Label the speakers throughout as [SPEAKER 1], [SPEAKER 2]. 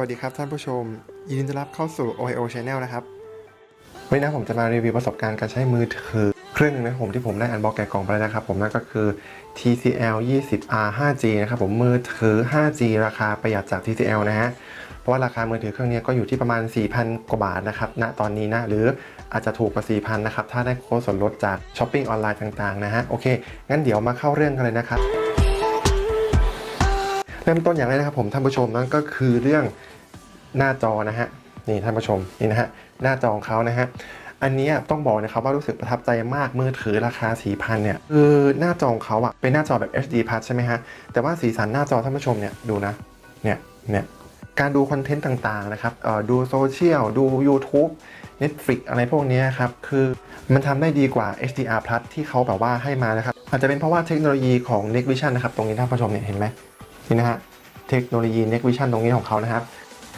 [SPEAKER 1] วัสดีครับท่านผู้ชม ยินดีต้อนรับเข้าสู่ OIO Channel นะครับ วันนี้นะผมจะมารีวิวประสบการณ์การใช้มือถือเครื่องหนึงนะผมที่ผมได้อันบ็อกแกะกล่องไปนะครับผมนั่นก็คือ TCL 20R 5G นะครับผมมือถือ 5G ราคาประหยัดจาก TCL นะฮะเพราะว่าราคามือถือเครื่องนี้ก็อยู่ที่ประมาณ 4,000 กว่าบาทนะครับณตอนนี้นะหรืออาจจะถูกกว่า 4,000 นะครับถ้าได้โค้ดส่วนลดจากช้อปปิ้งออนไลน์ต่างๆนะฮะโอเคงั้นเดี๋ยวมาเข้าเรื่องกันเลยนะครับ เริ่มต้นอย่างแรกนะครับผมท่านผู้ชมนั่นก็คือเรื่องหน้าจอนะฮะนี่ท่านผู้ชมนี่นะฮะหน้าจอของเขานะฮะอันนี้ต้องบอกนะครับว่ารู้สึกประทับใจมากมือถือราคา 4,000 เนี่ยคือหน้าจอของเขาอะเป็นหน้าจอแบบ HD Plus ใช่ไหมฮะแต่ว่าสีสันหน้าจอท่านผู้ชมเนี่ยดูนะเนี่ยเนี่ยการดูคอนเทนต์ต่างๆนะครับดูโซเชียลดู YouTube Netflix อะไรพวกนี้ครับ คือมันทำได้ดีกว่า HDR Plus ที่เขาแบบว่าให้มานะครับ อาจจะเป็นเพราะว่าเทคโนโลยีของ Next Vision นะครับ ตรงนี้ท่านผู้ชมเนี่ยเห็นไหม นี่นะฮะเทคโนโลยี Next Vision ตรงนี้ของเขานะครับ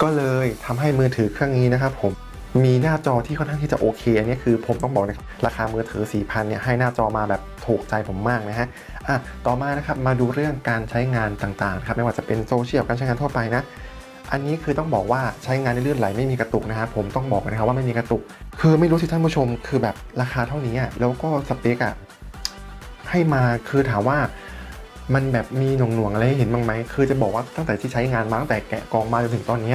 [SPEAKER 1] ก็เลยทำให้มือถือเครื่องนี้นะครับผมมีหน้าจอที่ค่อนข้างที่จะโอเค อันนี้คือผมต้องบอกนะราคามือถือ 4,000 เนี่ยให้หน้าจอมาแบบถูกใจผมมากนะฮะอะต่อมานะครับมาดูเรื่องการใช้งานต่างๆครับไม่ว่าจะเป็นโซเชียลการใช้งานทั่วไปนะ อันนี้คือต้องบอกว่าใช้งานได้ลื่นไหลไม่มีกระตุกนะครับผมต้องบอกนะครับว่าไม่มีกระตุก คือไม่รู้สิท่านผู้ชม คือแบบราคาเท่านี้อะแล้วก็สเปคอะให้มาคือถามว่า มันแบบมีหน่วงๆอะไรให้เห็นบ้างไหมคือจะบอกว่าตั้งแต่ที่ใช้งานมาตั้งแต่แกะกองมาจนถึงตอนนี้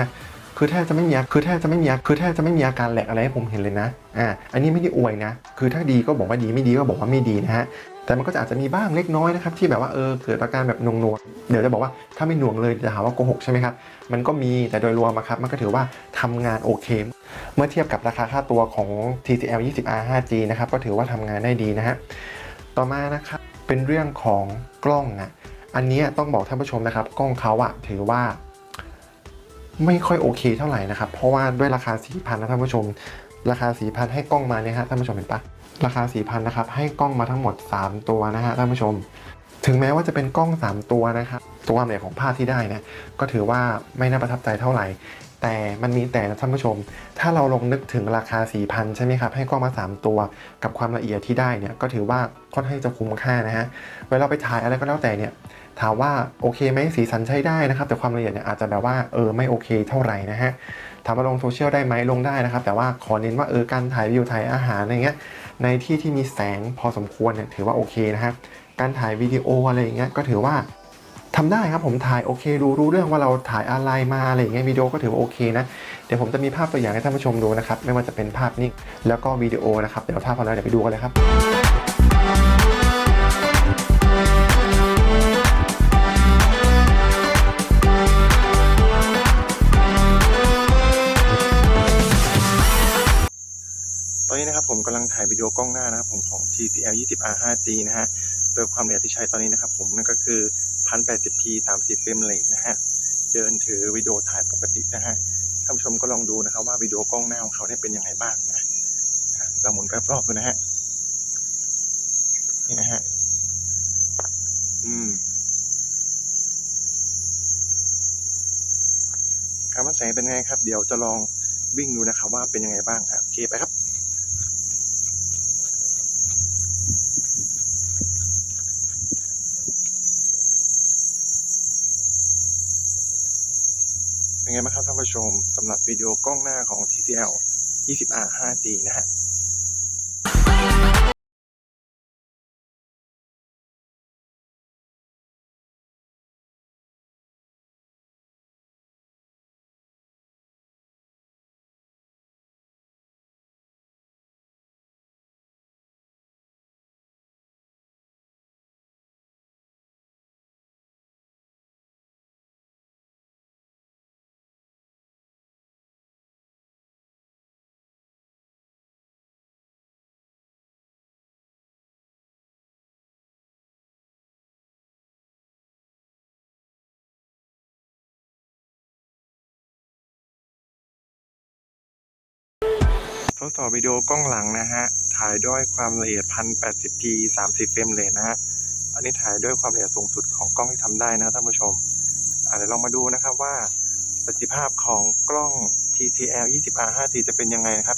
[SPEAKER 1] คือแทบจะไม่มีคือแทบจะไม่มีคือแทบจะไม่มีอาการแหลกอะไรให้ผมเห็นเลยนะอ่าอันนี้ไม่ได้อวยนะ คือถ้าดีก็บอกว่าดีไม่ดีก็บอกว่าไม่ดีนะฮะแต่มันก็จะอาจจะมีบ้างเล็กน้อยนะครับที่แบบว่าเออเกิดอาการแบบหน่วงๆเดี๋ยวจะบอกว่าถ้าไม่หน่วงเลยจะหาว่าโกหกใช่ไหมครับมันก็มีแต่โดยรวมครับมันก็ถือว่าทำงานโอเค เมื่อเทียบกับราคาค่าตัวของ TCL 20R 5G นะครับก็ถือว่าทำงานได้ดีนะฮะต่อมานะครับ เป็นเรื่องของกล้องอะอันนี้ต้องบอกท่านผู้ชมนะครับ กล้องเขาอะถือว่า ไม่ค่อยโอเคเท่าไหร่นะครับ เพราะว่าด้วยราคา 4,000นะท่านผู้ชม ราคา 4,000 ให้กล้องมาเนี่ยฮะท่านผู้ชมเห็นปะราคา 4,000นะครับให้กล้องมาทั้งหมด 3 ตัวนะฮะท่านผู้ชม ถึงแม้ว่าจะเป็นกล้อง 3 ตัวนะครับตัวความละเอียดของภาพที่ได้นี่ยก็ถือว่าไม่น่าประทับใจเท่าไหร่ แต่มันมีแต่นะท่านผู้ชม ถ้าเราลองนึกถึงราคา 4,000 ใช่ไหมครับ ให้กล้องมา 3 ตัว กับความละเอียดที่ได้เนี่ยก็ถือว่าค่อนข้างจะคุ้มค่านะฮะ เวลาไปถ่ายอะไรก็แล้วแต่เนี่ยถามว่าโอเคไหมสีสันใช้ได้นะครับ แต่ความละเอียดเนี่ยอาจจะแบบว่าเออไม่โอเคเท่าไหร่นะฮะถามว่าลงโซเชียลได้ไหมลงได้นะครับ แต่ว่าขอเน้นว่าเออการถ่ายวิวถ่ายอาหารอะไรเงี้ยในที่ที่มีแสงพอสมควรเนี่ยถือว่าโอเคนะฮะการถ่ายวิดีโออะไรอย่างเงี้ยก็ถือว่า ทำได้ครับผมถ่ายโอเครู้รู้เรื่องว่าเราถ่ายอะไรมาอะไรอย่างเงี้ยวิดีโอก็ถือว่าโอเคนะเดี๋ยวผมจะมีภาพตัวอย่างให้ท่านผู้ชมดูนะครับไม่ว่าจะเป็นภาพนิ่งแล้วก็วิดีโอนะครับเดี๋ยวถ้าพร้อมแล้วเดี๋ยวไปดูกันเลยครับตอนนี้นะครับผมกำลังถ่ายวิดีโอกล้องหน้านะครับผมของ TCL 20R 5G นะฮะโดยความละเอียดที่ใช้ตอนนี้นะครับผมนั่นก็คือ 1080p 30เฟรมเรทนะฮะ เดินถือวิดีโอถ่ายปกตินะฮะ ท่านผู้ชมก็ลองดูนะครับว่าวิดีโอกล้องหน้าของเขาเนี่ยเป็นยังไงบ้างนะเราหมุนไปรอบๆดูนะฮะ นี่นะฮะ อืมการวัดแสงเป็นไงครับ เดี๋ยวจะลองวิ่งดูนะครับว่าเป็นยังไงบ้างอะโอเคไปครับ ไงบ้างครับท่านผู้ชมสำหรับวิดีโอกล้องหน้าของ TCL 20R 5G นะฮะ ดสอบวิดีโอกล้องหลังนะฮะ ถ่ายด้วยความละเอียด 1080p 30 เฟรมเรทนะฮะ อันนี้ถ่ายด้วยความละเอียดสูงสุดของกล้องที่ทำได้นะท่านผู้ชมอาเดี๋ยวลองมาดูนะครับว่าประสิทธิภาพของกล้อง TCL 20R 5G จะเป็นยังไงนะครับ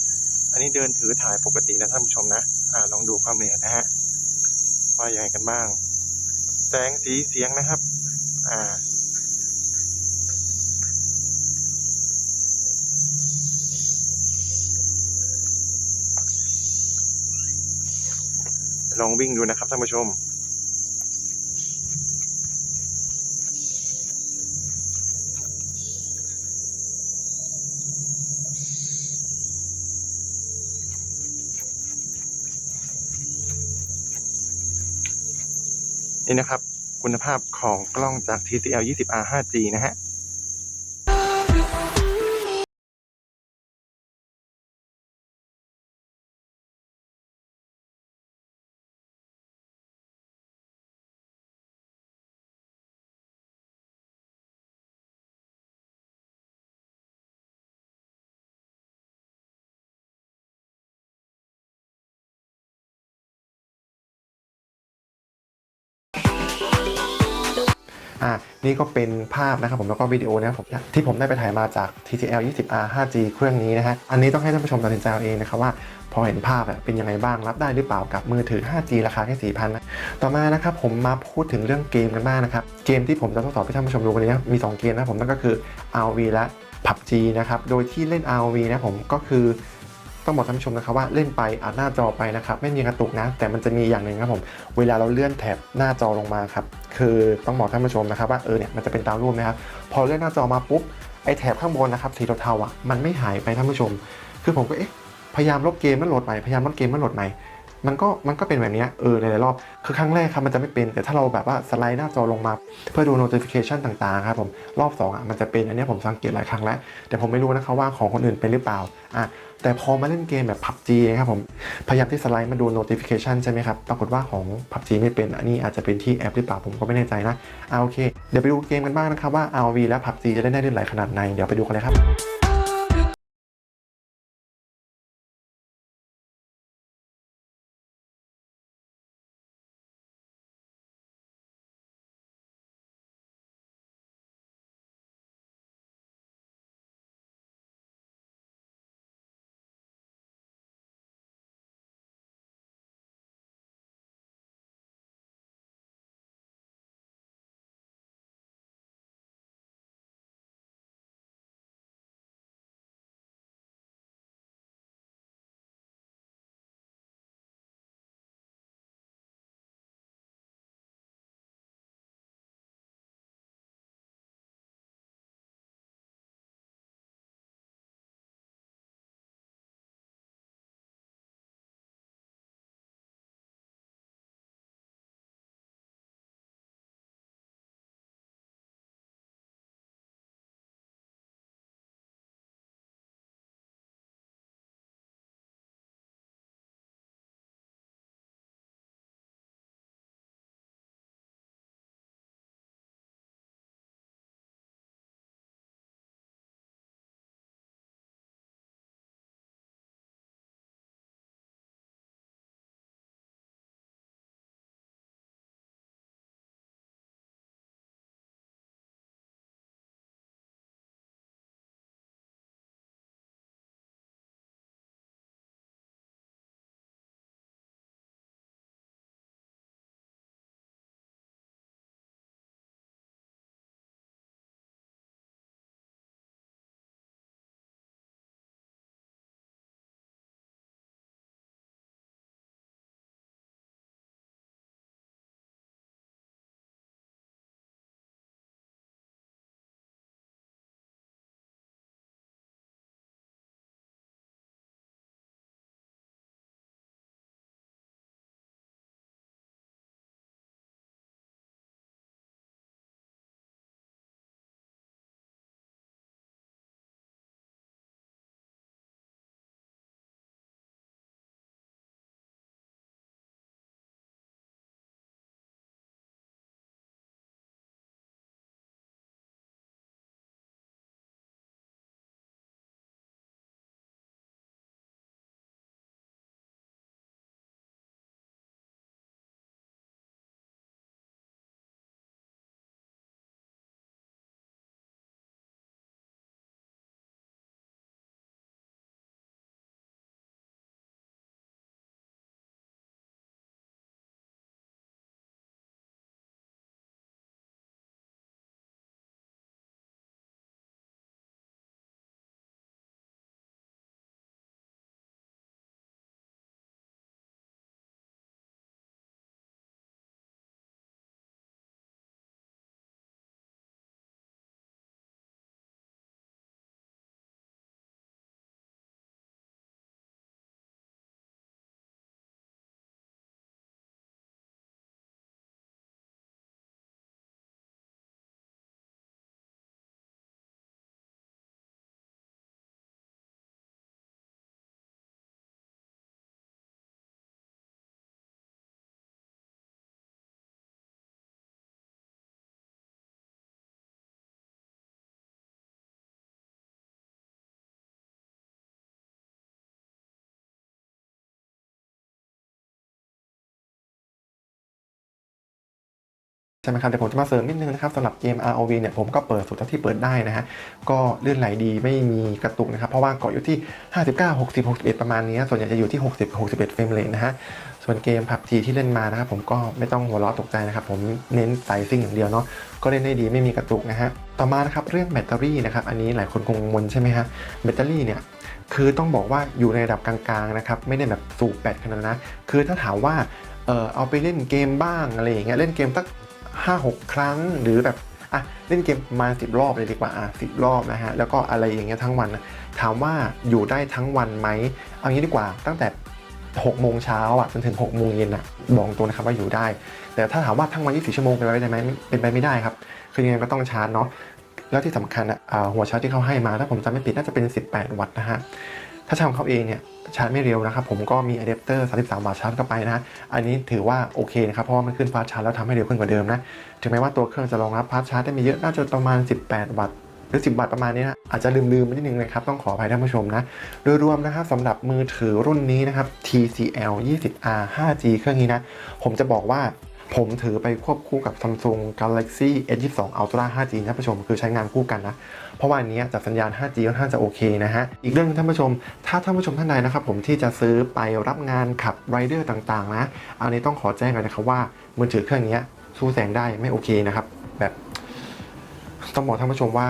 [SPEAKER 1] อันนี้เดินถือถ่ายปกตินะท่านผู้ชมนะอ่าลองดูความละเอียดนะฮะว่าอย่างไรกันบ้าง แสงสีเสียงนะครับ อ่า ลองวิ่งดูนะครับท่านผู้ชม นี่นะครับ คุณภาพของกล้องจาก TCL 20R 5G นะฮะ อ่านี่ก็เป็นภาพนะครับผมแล้วก็วิดีโอนะครับผมที่ผมได้ไปถ่ายมาจาก TCL 20R 5G เครื่องนี้นะฮะอันนี้ต้องให้ท่านผู้ชมตัดสินใจเอาเองนะครับว่าพอเห็นภาพเป็นยังไงบ้างรับได้หรือเปล่ากับมือถือ 5G ราคาแค่4,000นะต่อมานะครับผมมาพูดถึงเรื่องเกมกันบ้างนะครับเกมที่ผมจะทดสอบให้ท่านผู้ชมดูวันนี้มี 2 เกมนะผมนั่นก็คือ RV และ PUBG นะครับโดยที่เล่น RV นะผมก็คือ ต้องบอกท่านผู้ชมนะครับว่าเล่นไปอัดหน้าจอไปนะครับไม่มีกระตุกนะ แต่มันจะมีอย่างหนึ่งครับผมเวลาเราเลื่อนแถบหน้าจอลงมาครับคือต้องบอกท่านผู้ชมนะครับว่าเออเนี่ยมันจะเป็นตามรูปนะครับพอเลื่อนหน้าจอมาปุ๊บไอ้แถบข้างบนนะครับสีเทาๆอะมันไม่หายไปท่านผู้ชม คือผมก็เอ๊ะพยายามลบเกมมันโหลดใหม่พยายามลบเกมมันโหลดใหม่ มันก็มันก็เป็นแบบนี้เออหลายๆรอบ คือครั้งแรกครับมันจะไม่เป็น แต่ถ้าเราแบบว่าสไลด์หน้าจอลงมา เพื่อดู notification ต่างๆครับผมรอบ2อะมันจะเป็นอันนี้ผมสังเกตหลายครั้งแล้ว แต่ผมไม่รู้นะครับว่าของคนอื่นเป็นหรือเปล่าอะแต่พอมาเล่นเกมแบบ PUBG นะครับผมพยายามที่สไลด์มาดู notification ใช่ไหมครับ ปรากฏว่าของ PUBG ไม่เป็นอันนี้อาจจะเป็นที่แอปหรือเปล่าผมก็ไม่แน่ใจนะอ่าโอเค เดี๋ยวไปดูเกมกันบ้างนะครับว่า RV และ PUBG จะเล่นได้ลื่นไหลขนาดไหนเดี๋ยวไปดูกันเลยครับ ใช่ไหมครับเดี๋ยวผมจะมาเสริมนิดนึงนะครับสำหรับเกม ROV เนี่ยผมก็เปิดสุดเท่าที่เปิดได้นะฮะก็เลื่อนไหลดีไม่มีกระตุกนะครับ เพราะว่าเกาะอยู่ที่ 59 60 61 ประมาณนี้ ส่วนใหญ่จะอยู่ที่ 60 61เฟรมเรทนะฮะส่วนเกม PUBG ที่เล่นมานะครับผมก็ไม่ต้องหัวเราะตกใจนะครับ ผมเน้นไฟซิ่งอย่างเดียวเนาะก็เล่นได้ดีไม่มีกระตุกนะฮะต่อมานะครับเรื่องแบตเตอรี่นะครับอันนี้หลายคนคงกังวลใช่ไหมฮะแบตเตอรี่เนี่ยคือต้องบอกว่าอยู่ในระดับกลางๆนะครับไม่ได้แบบสูบแบตขนาดนะคือถ้าถามว่าเออเอาไปเล่นเกมบ้างอะไรอย่างเงี้ยเล่นเกมสัก ห้าหกครั้งหรือแบบอะเล่นเกมมาสิบรอบเลยดีกว่าอะสิบรอบนะฮะแล้วก็อะไรอย่างเงี้ยทั้งวัน ถามว่าอยู่ได้ทั้งวันไหมเอางี้ดีกว่าตั้งแต่6โมงเช้าอะจนถึง6โมงเย็นอะบอกตัวนะครับว่าอยู่ได้ แต่ถ้าถามว่าทั้งวัน 24 ชั่วโมงเป็นไปได้ไหมเป็นไปไม่ได้ครับ คือยังไงก็ต้องชาร์จเนาะแล้วที่สำคัญอะหัวชาร์จที่เขาให้มาถ้าผมจำไม่ผิดน่าจะเป็น 18 วัตต์นะฮะ ถ้าชาร์จของเขาเองเนี่ยชาร์จไม่เร็วนะครับผมก็มีอะแดปเตอร์33วัตต์ชาร์จเข้าไปนะอันนี้ถือว่าโอเคนะครับเพราะว่ามันขึ้นฟาสชาร์จแล้วทำให้เร็วขึ้นกว่าเดิมนะถึงแม้ว่าตัวเครื่องจะรองรับฟาสชาร์จได้ไม่เยอะน่าจะประมาณ 18 วัตต์หรือ 10 วัตต์ประมาณนี้นะอาจจะลืมๆไปนิดนึงนะครับต้องขออภัยท่านผู้ชมนะโดยรวมนะครับสำหรับมือถือรุ่นนี้นะครับ TCL 20R 5G เครื่องนี้นะผมจะบอกว่า ผมถือไปควบคู่กับ Samsung Galaxy S22 Ultra 5G นะท่านผู้ชม คือใช้งานคู่กันนะ เพราะว่าอันนี้จากสัญญาณ 5G ค่อนข้างจะโอเคนะฮะ อีกเรื่องท่านผู้ชม ถ้าท่านผู้ชมท่านใดนะครับผมที่จะซื้อไปรับงานขับไรเดอร์ต่างๆ นะ อันนี้ต้องขอแจ้งกันนะครับว่า มือถือเครื่องนี้สู้แสงได้ไม่โอเคนะครับ แบบต้องบอกท่านผู้ชมว่า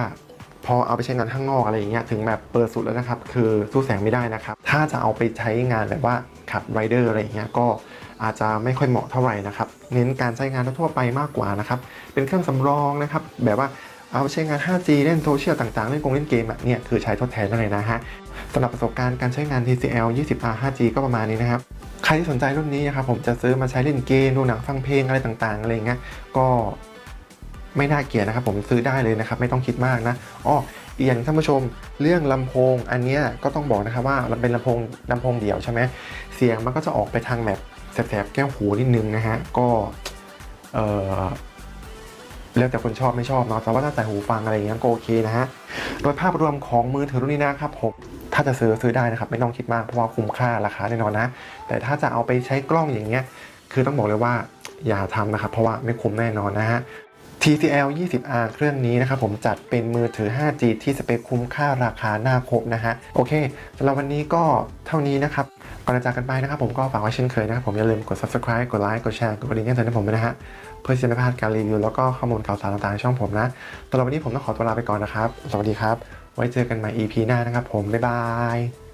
[SPEAKER 1] พอเอาไปใช้งานข้างนอกอะไรอย่างเงี้ยถึงแบบเปิดสุดแล้วนะครับ คือสู้แสงไม่ได้นะครับ ถ้าจะเอาไปใช้งานแบบว่าขับไรเดอร์อะไรอย่างเงี้ยก็ อาจจะไม่ค่อยเหมาะเท่าไหร่นะครับ เน้นการใช้งานทั่วไปมากกว่านะครับ เป็นเครื่องสำรองนะครับ แบบว่าเอาไปใช้งาน 5G เล่นโซเชียลต่างๆ เล่นกงเล่นเกมเนี่ยคือใช้ทดแทนได้เลยนะฮะสำหรับประสบการณ์การใช้งาน TCL 20R 5G ก็ประมาณนี้นะครับ ใครที่สนใจรุ่นนี้นะครับผมจะซื้อมาใช้เล่นเกมดูหนังฟังเพลงอะไรต่างๆอะไรเงี้ยก็ไม่น่าเกลียดนะครับผมซื้อได้เลยนะครับ ไม่ต้องคิดมากนะอ้ออีกอย่างท่านผู้ชมเรื่องลำโพงอันนี้ก็ต้องบอกนะครับว่ามันเป็นลำโพงลำโพงเดี่ยวใช่ไหมเสียงมันก็จะออกไปทางแบบ แสบๆแก้วหูนิดนึงนะฮะ ก็เออแล้วแต่คนชอบไม่ชอบเนาะแต่ว่าถ้าใส่หูฟังอะไรอย่างเงี้ยก็โอเคนะฮะ โดยภาพรวมของมือถือรุ่นนี้นะครับผมถ้าจะซื้อซื้อได้นะครับ ไม่ต้องคิดมากเพราะว่าคุ้มค่าราคาแน่นอนนะ แต่ถ้าจะเอาไปใช้กล้องอย่างเงี้ย คือต้องบอกเลยว่าอย่าทำนะครับ เพราะว่าไม่คุ้มแน่นอนนะฮะ TCL 20R เครื่องนี้นะครับผมจัดเป็นมือถือ 5G ที่สเปคคุ้มค่าราคาหน้าครบนะฮะ โอเคสำหรับวันนี้ก็เท่านี้นะครับ ก่อนจากกันไปนะครับผมก็ฝากไว้เช่นเคยนะครับผมอย่าลืมกด subscribe กดไลค์กดแชร์กดกระดิ่งแจ้งเตือนให้ผมด้วยนะฮะ เพื่อที่จะไม่พลาดการรีวิวแล้วก็ข้อมูลข่าวสารต่างๆในช่องผมนะสำหรับวันนี้ผมต้องขอตัวลาไปก่อนนะครับ สวัสดีครับ ไว้เจอกันใหม่ EP หน้านะครับผมบ๊ายบาย